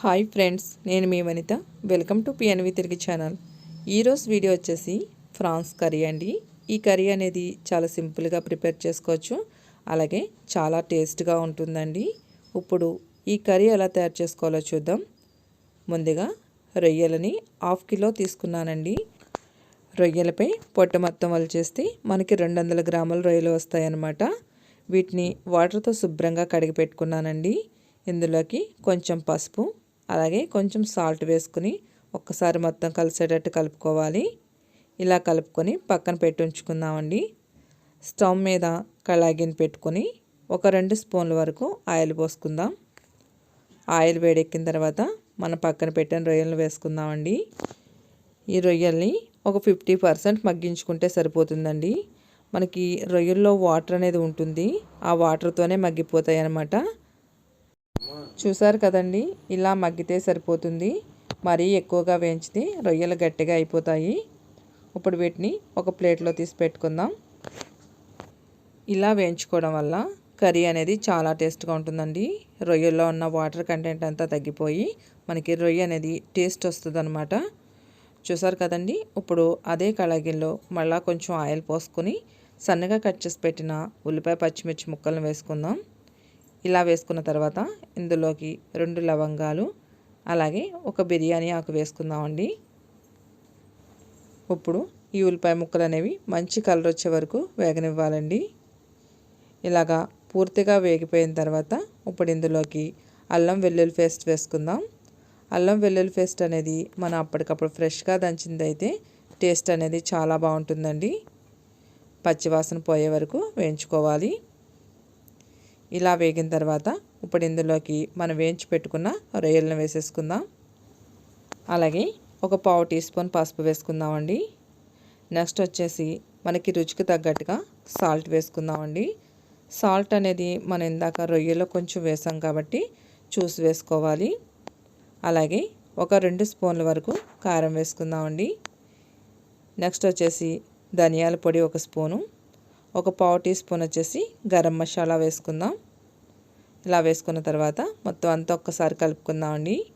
Hi friends నేను మీ Vanitha. Welcome to PNV తిరిగి ఛానల్. ఈరోజు వీడియో వచ్చేసి ఫ్రాన్స్ కర్రీ అండి. ఈ కర్రీ అనేది చాలా సింపుల్గా ప్రిపేర్ చేసుకోవచ్చు. అలాగే చాలా టేస్ట్గా ఉంటుందండి. ఇప్పుడు ఈ కర్రీ ఎలా తయారు చేసుకోవాలో చూద్దాం. ముందుగా రొయ్యలని హాఫ్ కిలో తీసుకున్నానండి. రొయ్యలపై పొట్ట మొత్తం వలిచేస్తే మనకి రెండు వందల గ్రాముల రొయ్యలు వస్తాయన్నమాట. వీటిని వాటర్తో శుభ్రంగా కడిగి పెట్టుకున్నానండి. ఇందులోకి కొంచెం పసుపు అలాగే కొంచెం సాల్ట్ వేసుకుని ఒక్కసారి మొత్తం కలిసేటట్టు కలుపుకోవాలి. ఇలా కలుపుకొని పక్కన పెట్టి ఉంచుకుందామండి. స్టవ్ మీద కళాగిని పెట్టుకొని ఒక రెండు స్పూన్ల వరకు ఆయిల్ పోసుకుందాం. ఆయిల్ వేడెక్కిన తర్వాత మనం పక్కన పెట్టిన రొయ్యలను వేసుకుందామండి. ఈ రొయ్యల్ని ఒక ఫిఫ్టీ పర్సెంట్ మగ్గించుకుంటే సరిపోతుందండి. మనకి రొయ్యల్లో వాటర్ అనేది ఉంటుంది. ఆ వాటర్తోనే మగ్గిపోతాయి అన్నమాట. చూసారు కదండి ఇలా మగ్గితే సరిపోతుంది. మరీ ఎక్కువగా వేయించితే రొయ్యలు గట్టిగా అయిపోతాయి. ఇప్పుడు వీటిని ఒక ప్లేట్లో తీసి పెట్టుకుందాం. ఇలా వేయించుకోవడం వల్ల కర్రీ అనేది చాలా టేస్ట్గా ఉంటుందండి. రొయ్యల్లో ఉన్న వాటర్ కంటెంట్ అంతా తగ్గిపోయి మనకి రొయ్య అనేది టేస్ట్ వస్తుంది అనమాట చూసారు కదండి ఇప్పుడు అదే కళాగిల్లో మళ్ళీ కొంచెం ఆయిల్ పోసుకొని సన్నగా కట్ చేసి పెట్టిన ఉల్లిపాయ పచ్చిమిర్చి ముక్కలను వేసుకుందాం. ఇలా వేసుకున్న తర్వాత ఇందులోకి రెండు లవంగాలు అలాగే ఒక బిర్యానీ ఆకు వేసుకుందామండి. ఇప్పుడు ఈ ఉల్లిపాయ ముక్కలు అనేవి మంచి కలర్ వచ్చే వరకు వేగనివ్వాలండి. ఇలాగా పూర్తిగా వేగిపోయిన తర్వాత ఇప్పుడు ఇందులోకి అల్లం వెల్లుల్లి పేస్ట్ వేసుకుందాం. అల్లం వెల్లుల్లి పేస్ట్ అనేది మనం అప్పటికప్పుడు ఫ్రెష్గా దంచిందైతే అయితే టేస్ట్ అనేది చాలా బాగుంటుందండి. పచ్చివాసన పోయే వరకు వేయించుకోవాలి. ఇలా వేగిన తర్వాత ఇప్పుడు ఇందులోకి మనం వేయించి పెట్టుకున్న రొయ్యలను వేసేసుకుందాం. అలాగే ఒక పావు టీ స్పూన్ పసుపు వేసుకుందామండి. నెక్స్ట్ వచ్చేసి మనకి రుచికి తగ్గట్టుగా సాల్ట్ వేసుకుందామండి. సాల్ట్ అనేది మనం ఇందాక రొయ్యలో కొంచెం వేసాం కాబట్టి చూసి వేసుకోవాలి. అలాగే ఒక రెండు స్పూన్ల వరకు కారం వేసుకుందామండి. నెక్స్ట్ వచ్చేసి ధనియాల పొడి ఒక స్పూను ఒక పావు టీ స్పూన్ వచ్చేసి గరం మసాలా వేసుకుందాం. ఇలా వేసుకున్న తర్వాత మొత్తం అంతా ఒక్కసారి కలుపుకుందామండి.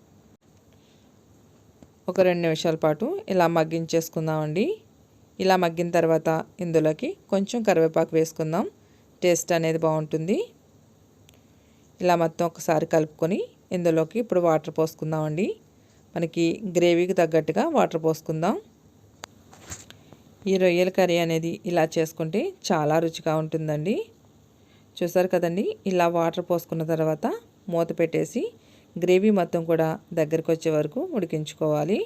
ఒక రెండు నిమిషాల పాటు ఇలా మగ్గించేసుకుందామండి. ఇలా మగ్గిన తర్వాత ఇందులోకి కొంచెం కరివేపాకు వేసుకుందాం. టేస్ట్ అనేది బాగుంటుంది. ఇలా మొత్తం ఒకసారి కలుపుకొని ఇందులోకి ఇప్పుడు వాటర్ పోసుకుందామండి. మనకి గ్రేవీకి తగ్గట్టుగా వాటర్ పోసుకుందాం. ఈ రొయ్యల కర్రీ అనేది ఇలా చేసుకుంటే చాలా రుచిగా ఉంటుందండి. చూసారు కదండి? ఇలా వాటర్ పోసుకున్న తర్వాత మూత పెట్టేసి గ్రేవీ మొత్తం కూడా దగ్గరికి వచ్చే వరకు ఉడికించుకోవాలి.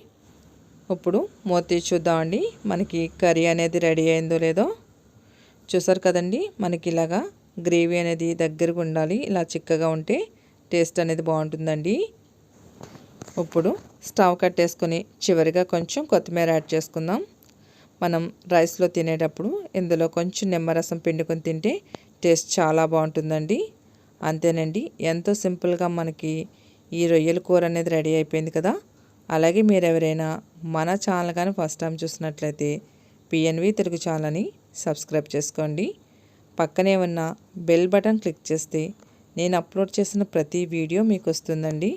ఇప్పుడు మూత తీసి చూద్దామండి మనకి కర్రీ అనేది రెడీ అయిందో లేదో. చూసారు కదండి? మనకి ఇలాగా గ్రేవీ అనేది దగ్గరకు ఉండాలి. ఇలా చిక్కగా ఉంటే టేస్ట్ అనేది బాగుంటుందండి. ఇప్పుడు స్టవ్ కట్టేసుకొని చివరిగా కొంచెం కొత్తిమీర యాడ్ చేసుకుందాం. మనం రైస్లో తినేటప్పుడు ఇందులో కొంచెం నిమ్మరసం పిండుకొని తింటే టేస్ట్ చాలా బాగుంటుందండి. అంతేనండి ఎంతో సింపుల్గా మనకి ఈ రొయ్యల కూర అనేది రెడీ అయిపోయింది కదా. అలాగే మీరు ఎవరైనా మన ఛానల్ కానీ ఫస్ట్ టైం చూసినట్లయితే పిఎన్వి తెలుగు ఛానల్ని సబ్స్క్రైబ్ చేసుకోండి. పక్కనే ఉన్న బెల్ బటన్ క్లిక్ చేస్తే నేను అప్లోడ్ చేసిన ప్రతి వీడియో మీకు వస్తుందండి.